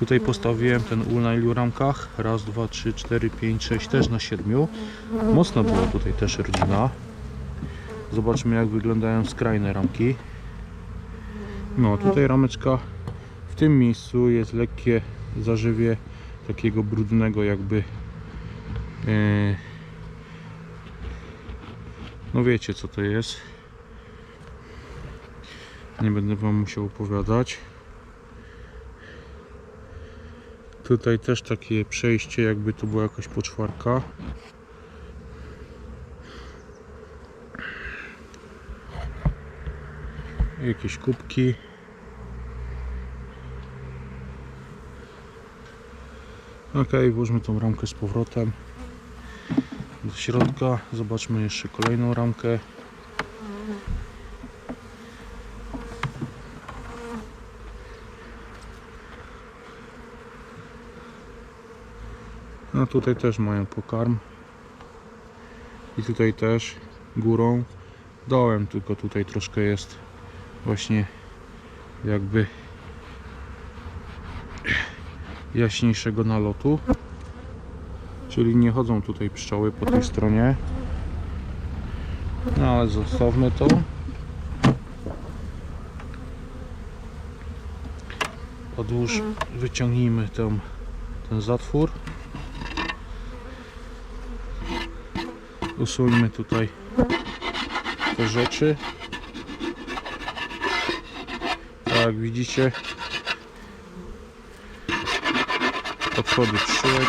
Tutaj postawiłem ten ul na ilu ramkach? Raz, dwa, trzy, cztery, pięć, sześć, też na siedmiu. Mocno była tutaj też rodzina. Zobaczmy jak wyglądają skrajne ramki. No tutaj rameczka w tym miejscu jest lekkie zażywie takiego brudnego jakby e, no wiecie co to jest nie będę wam musiał opowiadać tutaj też takie przejście jakby to była jakaś poczwarka jakieś kubki Ok, włóżmy tą ramkę z powrotem do środka. Zobaczmy jeszcze kolejną ramkę. No tutaj też mają pokarm. I tutaj też górą, dołem, tylko tutaj troszkę jest właśnie jakby jaśniejszego nalotu. Czyli nie chodzą tutaj pszczoły po tej stronie. No ale zostawmy to. Odłóż, wyciągnijmy ten, ten zatwór. Usuńmy tutaj te rzeczy. Jak widzicie, od przodu pszczółek.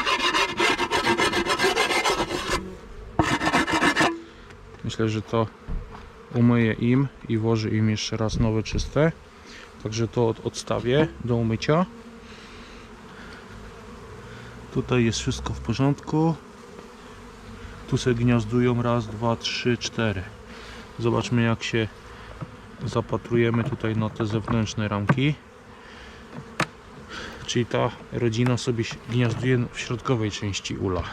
Myślę, że to umyję im i włożę im jeszcze raz nowe czyste. Także to od- odstawię do umycia. Tutaj jest wszystko w porządku. Tu se gniazdują raz, dwa, trzy, cztery. Zobaczmy jak się zapatrujemy tutaj na te zewnętrzne ramki. Czyli ta rodzina sobie gniazduje w środkowej części ula.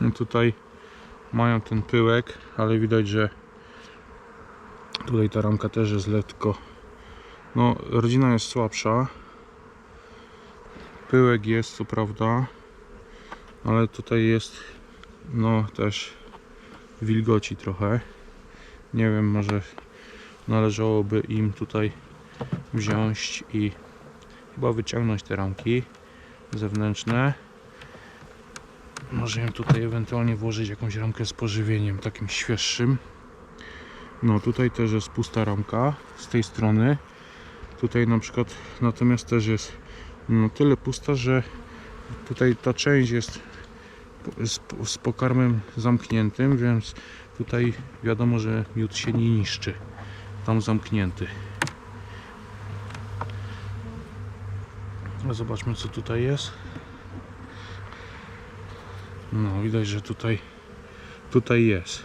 No tutaj mają ten pyłek, ale widać, że tutaj ta ramka też jest lekko. No, rodzina jest słabsza. Pyłek jest, co prawda, ale tutaj jest no też wilgoci trochę. Nie wiem, może należałoby im tutaj wziąć i chyba wyciągnąć te ramki zewnętrzne. Może tutaj ewentualnie włożyć jakąś ramkę z pożywieniem takim świeższym. No tutaj też jest pusta ramka z tej strony. Tutaj na przykład natomiast też jest no, tyle pusta, że tutaj ta część jest z, z pokarmem zamkniętym, więc tutaj wiadomo, że miód się nie niszczy. Tam zamknięty. No, Zobaczmy co tutaj jest. No widać, że tutaj tutaj jest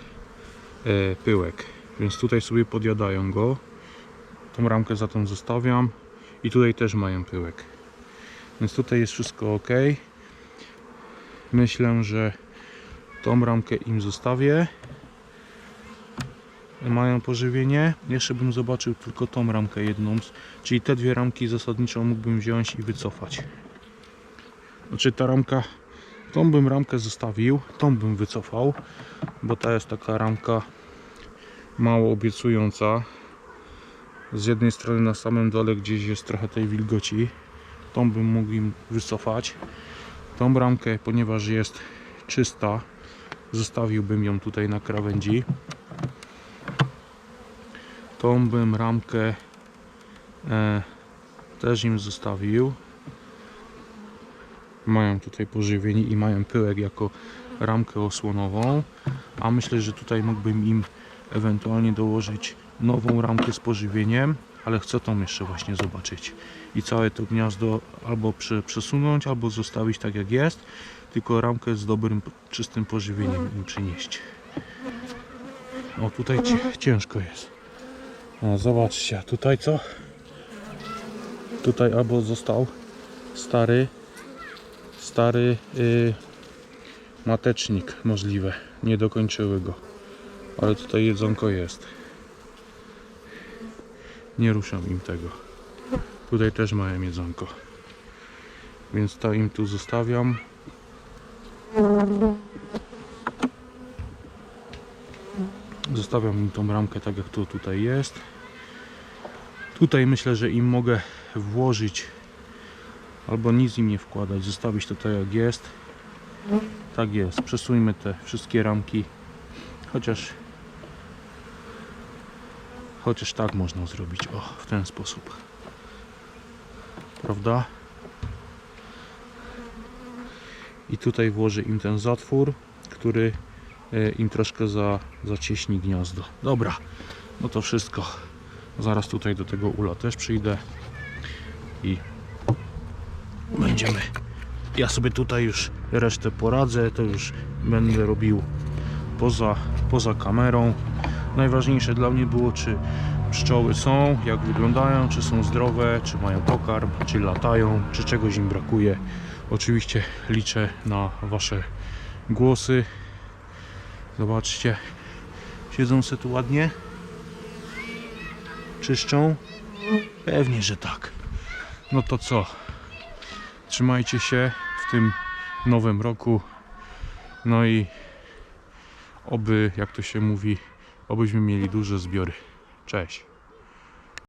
e, pyłek, więc tutaj sobie podjadają go. Tą ramkę za tą zostawiam i tutaj też mają pyłek. Więc tutaj jest wszystko ok. Myślę, że tą ramkę im zostawię. Mają pożywienie. Jeszcze bym zobaczył tylko tą ramkę jedną, czyli te dwie ramki zasadniczo mógłbym wziąć i wycofać. Znaczy ta ramka Tą bym ramkę zostawił, tą bym wycofał, bo ta jest taka ramka mało obiecująca. Z jednej strony na samym dole gdzieś jest trochę tej wilgoci. Tą bym mógł im wycofać. Tą ramkę, ponieważ jest czysta, zostawiłbym ją tutaj na krawędzi. Tą bym ramkę e, też im zostawił mają tutaj pożywienie i mają pyłek jako ramkę osłonową a myślę, że tutaj mógłbym im ewentualnie dołożyć nową ramkę z pożywieniem ale chcę tą jeszcze właśnie zobaczyć i całe to gniazdo albo prze, przesunąć albo zostawić tak jak jest tylko ramkę z dobrym, czystym pożywieniem im przynieść o tutaj ci- ciężko jest o, zobaczcie, tutaj co tutaj albo został stary stary y, matecznik możliwe. Nie dokończyły go. Ale tutaj jedzonko jest. Nie ruszam im tego. Tutaj też mają jedzonko. Więc to im tu zostawiam. Zostawiam im tą ramkę tak jak to tutaj jest. Tutaj myślę, że im mogę włożyć albo nic im nie wkładać, zostawić to tak jak jest. Tak jest. Przesuńmy te wszystkie ramki. Chociaż chociaż tak można zrobić. O, w ten sposób. Prawda? I tutaj włożę im ten zatwór, który e, im troszkę za, zacieśni gniazdo. Dobra, no to wszystko. Zaraz tutaj do tego ula też przyjdę i będziemy. Ja sobie tutaj już resztę poradzę, to już będę robił poza, poza kamerą. Najważniejsze dla mnie było, czy pszczoły są, jak wyglądają, czy są zdrowe, czy mają pokarm, czy latają, czy czegoś im brakuje. Oczywiście liczę na Wasze głosy. Zobaczcie, siedzą se tu ładnie. Czyszczą? Pewnie, że tak. No to co? Trzymajcie się w tym nowym roku. No i oby, jak to się mówi, obyśmy mieli duże zbiory. Cześć.